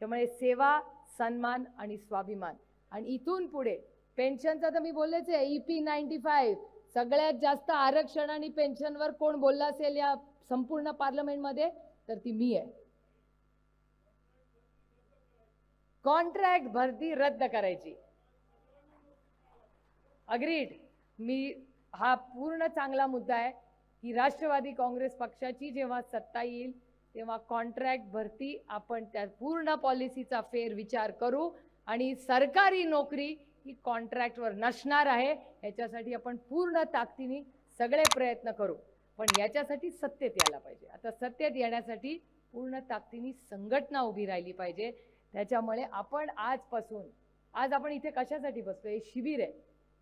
त्यामुळे सेवा सन्मान आणि स्वाभिमान. आणि इथून पुढे पेन्शनचं तर मी बोललेच आहे ई पी नाईन्टी फाईव्ह सगळ्यात जास्त आरक्षण आणि पेन्शनवर कोण बोलला असेल या संपूर्ण पार्लमेंटमध्ये? तर ती मी आहे. कॉन्ट्रॅक्ट भरती रद्द करायची. अग्रीड मी हा पूर्ण चांगला मुद्दा आहे की राष्ट्रवादी काँग्रेस पक्षाची जेव्हा सत्ता येईल तेव्हा कॉन्ट्रॅक्ट भरती आपण त्या पूर्ण पॉलिसीचा फेर विचार करू आणि सरकारी नोकरी ही कॉन्ट्रॅक्टवर नसणार आहे. याच्यासाठी आपण पूर्ण ताकदीने सगळे प्रयत्न करू. पण याच्यासाठी सत्तेत यायला पाहिजे. आता सत्तेत येण्यासाठी पूर्ण ताकदीने संघटना उभी राहिली पाहिजे. त्याच्यामुळे आपण आजपासून आज आपण इथे कशासाठी बसतोय हे शिबिर आहे.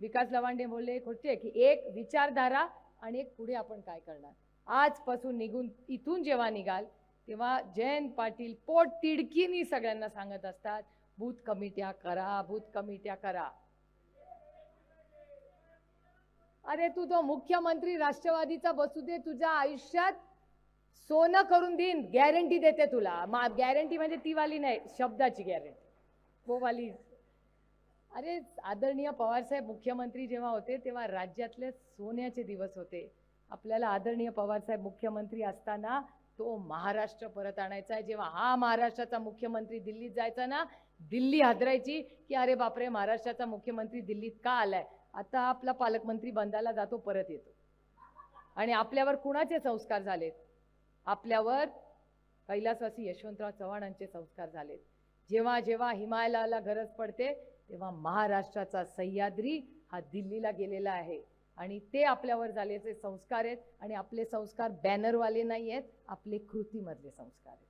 विकास लवांडे बोलले एक होते की एक विचारधारा आणि एक पुढे आपण काय करणार? आजपासून निघून इथून जेव्हा निघाल तेव्हा जयंत पाटील पोट तिडकीनी सगळ्यांना सांगत असतात बूथ कमिट्या करा बूथ कमिट्या करा. अरे तू तो मुख्यमंत्री राष्ट्रवादीचा बसू दे तुझ्या आयुष्यात सोनं करून देईन गॅरंटी देते तुला. मा गॅरंटी म्हणजे ती वाली नाही शब्दाची गॅरंटी हो वाली अरे आदरणीय पवारसाहेब मुख्यमंत्री जेव्हा होते तेव्हा राज्यातले सोन्याचे दिवस होते. आपल्याला आदरणीय पवारसाहेब मुख्यमंत्री असताना तो महाराष्ट्र परत आणायचा आहे. जेव्हा हा महाराष्ट्राचा मुख्यमंत्री दिल्लीत जायचा ना दिल्ली हादरायची की अरे बापरे महाराष्ट्राचा मुख्यमंत्री दिल्लीत का आलाय? आता आपला पालकमंत्री बंदाला जातो परत येतो. आणि आपल्यावर कुणाचे संस्कार झालेत? आपल्यावर कैलासवासी यशवंतराव चव्हाणांचे संस्कार झालेत. जेव्हा जेव्हा हिमालयाला गरज पडते तेव्हा महाराष्ट्राचा सह्याद्री हा दिल्लीला गेलेला आहे. आणि ते आपल्यावर झालेचे संस्कार आहेत आणि आपले संस्कार बॅनरवाले नाही आहेत आपले कृतीमधले संस्कार आहेत.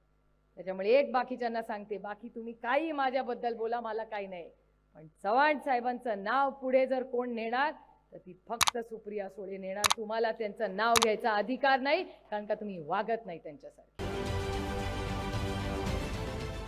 त्याच्यामुळे एक बाकीच्यांना सांगते बाकी तुम्ही काही माझ्याबद्दल बोला मला काही नाही. पण चव्हाण साहेबांचं नाव पुढे जर कोण नेणार तर ती फक्त सुप्रिया सोळे नेणार. तुम्हाला त्यांचं नाव घ्यायचा अधिकार नाही कारण का तुम्ही वागत नाही त्यांच्यासारखे.